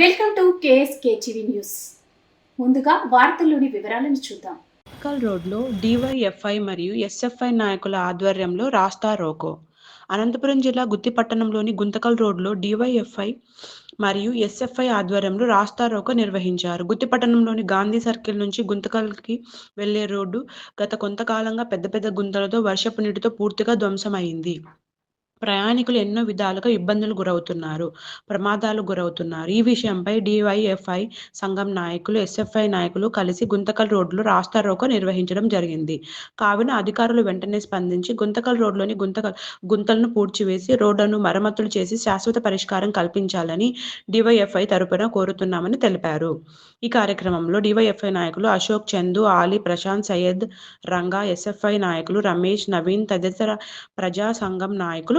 Welcome to KSK TV news. ముందుగా వార్తల్లోని వివరాలను చూద్దాం. గుంతకల్ రోడ్లో డివైఎఫ్ఐ మరియు ఎస్ఎఫ్ఐ నాయకుల ఆధ్వర్యంలో రాస్తా రోకో. అనంతపురం జిల్లా గుత్తి పట్టణంలోని గుంతకల్ రోడ్లో డివైఎఫ్ఐ మరియు ఎస్ఎఫ్ఐ ఆధ్వర్యంలో రాస్తా రోకో నిర్వహించారు. గుత్తి పట్టణంలోని గాంధీ సర్కిల్ నుంచి గుంతకల్కి వెళ్ళే రోడ్డు గత కొంతకాలంగా పెద్ద పెద్ద గుంతలతో వర్షపు నీటితో పూర్తిగా ధ్వంసమైంది ప్రయాణికులు ఎన్నో విధాలుగా ఇబ్బందులు గురవుతున్నారు ప్రమాదాలు గురవుతున్నారు. ఈ విషయంపై డివైఎఫ్ఐ సంఘం నాయకులు ఎస్ఎఫ్ఐ నాయకులు కలిసి గుంతకల్ రోడ్లో రాస్తా రోకో నిర్వహించడం జరిగింది. కావున అధికారులు వెంటనే స్పందించి గుంతకల్ రోడ్లోని గుంతకల్ గుంతలను పూడ్చివేసి రోడ్డును మరమ్మతులు చేసి శాశ్వత పరిష్కారం కల్పించాలని డివైఎఫ్ఐ తరపున కోరుతున్నామని తెలిపారు. ఈ కార్యక్రమంలో డివైఎఫ్ఐ నాయకులు అశోక్ చందు ఆలీ ప్రశాంత్ సయ్యద్ రంగా ఎస్ఎఫ్ఐ నాయకులు రమేష్ నవీన్ తదితర ప్రజా సంఘం నాయకులు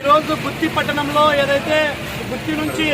ఈరోజు గుత్తి పట్టణంలో ఏదైతే గుత్తి నుంచి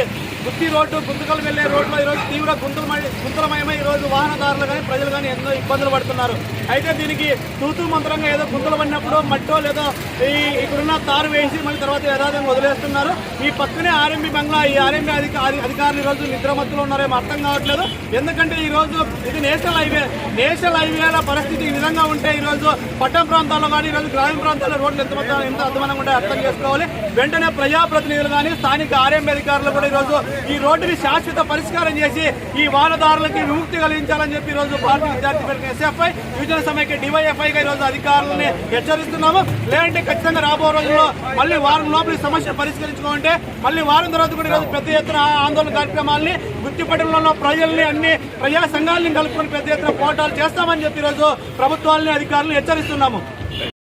గుత్తి రోడ్డు గుంతకలు వెళ్ళే రోడ్లో ఈరోజు తీవ్ర గుంతలమై గుంతలమయమై ఈరోజు వాహనదారులు కానీ ప్రజలు కానీ ఎన్నో ఇబ్బందులు పడుతున్నారు. అయితే దీనికి తూతు మంత్రంగా ఏదో గుంతలు పడినప్పుడు మట్టో లేదో ఈ ఇక్కడున్న తారు వేసి మళ్ళీ తర్వాత యథార్థంగా వదిలేస్తున్నారు. ఈ పక్కనే ఆర్ఎంబి బంగ్లా ఈ ఆర్ఎంబి అధికారి అధికారులు ఈరోజు నిద్రమత్తులు ఉన్నారేమో అర్థం కావట్లేదు. ఎందుకంటే ఈరోజు ఇది నేషనల్ హైవే నేషనల్ హైవేల పరిస్థితి ఈ విధంగా ఉంటే ఈ రోజు పట్టణ ప్రాంతాల్లో కానీ ఈరోజు రోజు గ్రామీణ ప్రాంతాల్లో రోడ్లు ఎంత మొత్తం ఎంత అధ్వానంగా ఉంటాయో అర్థం చేసుకోవాలి. వెంటనే ప్రజాప్రతినిధులు కానీ స్థానిక ఆర్ఎంబి అధికారులు కూడా ఈ రోజు ఈ రోడ్డుని శాశ్వత పరిష్కారం చేసి ఈ వాహనదారులకి విముక్తి కలిగించాలని చెప్పి ఈరోజు రోజు భారతీయ విద్యార్థి పరిషత్ ఎస్ఎఫ్ఐ యువజన సమైక్య డివైఎఫ్ఐగా ఈరోజు రోజు అధికారులని హెచ్చరిస్తున్నాము. లేదంటే ఖచ్చితంగా రాబో రోజుల్లో మళ్ళీ వారం లోపల ఈ సమస్య పరిష్కరించుకోమంటే మళ్ళీ వారం తర్వాత కూడా ఈరోజు పెద్ద ఎత్తున ఆందోళన కార్యక్రమాల్ని గుర్తుపట్టడంలో ప్రజల్ని అన్ని ప్రజా సంఘాలని కలుపుకొని పెద్ద ఎత్తున పోరాటాలు చేస్తామని చెప్పి ఈరోజు ప్రభుత్వాలని అధికారులను హెచ్చరిస్తున్నాము.